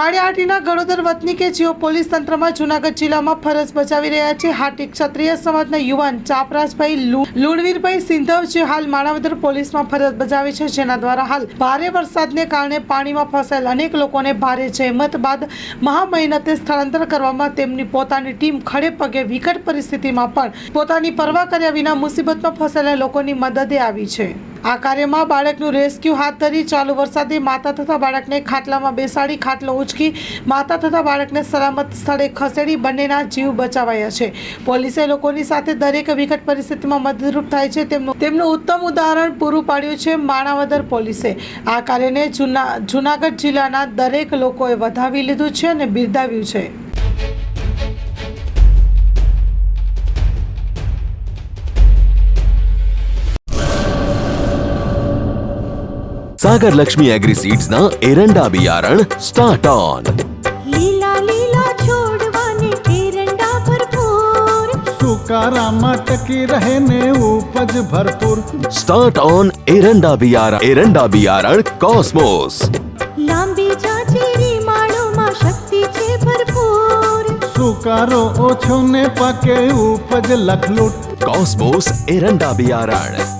માળિયાહાટીના ગણોદર વતની કે જેઓ પોલીસ તંત્રમાં જૂનાગઢ જિલ્લામાં ફરજ બજાવી રહ્યા છે હાટી ક્ષત્રિય સમાજના યુવાન ચાપરાજભાઈ લુણવીરભાઈ સિંધવ જે હાલ માણાવદર પોલીસમાં ફરજ બજાવે છે, જેના દ્વારા હાલ ભારે વરસાદને કારણે પાણીમાં ફસાયેલ અનેક લોકોને ભારે જહેમત બાદ મહામહેનતે સ્થળાંતર કરવામાં તેમની પોતાની ટીમ ખડે પગે વિકટ પરિસ્થિતિમાં પણ પોતાની પરવા કર્યા વિના મુસીબતમાં ફસાયેલા લોકોની મદદે આવી છે. આ કાર્યમાં બાળકનું રેસ્ક્યુ હાથ ધરી ચાલુ વરસાદે માતા તથા બાળકને ખાટલામાં બેસાડી ખાટલો ઉચકી માતા તથા બાળકને સલામત સ્થળે ખસેડી બંનેના જીવ બચાવાયા છે. પોલીસે લોકોની સાથે દરેક વિકટ પરિસ્થિતિમાં મદદરૂપ થાય છે તેમનું તેમનું ઉત્તમ ઉદાહરણ પૂરું પાડ્યું છે માણાવદર પોલીસે. આ કાર્યને જૂના જૂનાગઢ જિલ્લાના દરેક લોકોએ વધાવી લીધું છે અને બિરદાવ્યું છે. સાગર લક્ષ્મી એગ્રી સીડ્સ ના એરંડા બિયારણ સ્ટાર્ટ ઓન લીલા લીલા છોડવાને એરંડા ભરપૂર સુકારામાં ટકી રહે ને ઉપજ ભરપૂર સ્ટાર્ટ ઓન એરંડા બિયારણ એરંડા બિયારણ કોસ્મોસ લાંબી જાચેરી માળોમાં શક્તિ છે ભરપૂર સુકારો ઓછો ને પાકે ઉપજ લખલૂટ કોસ્મોસ એરંડા બિયારણ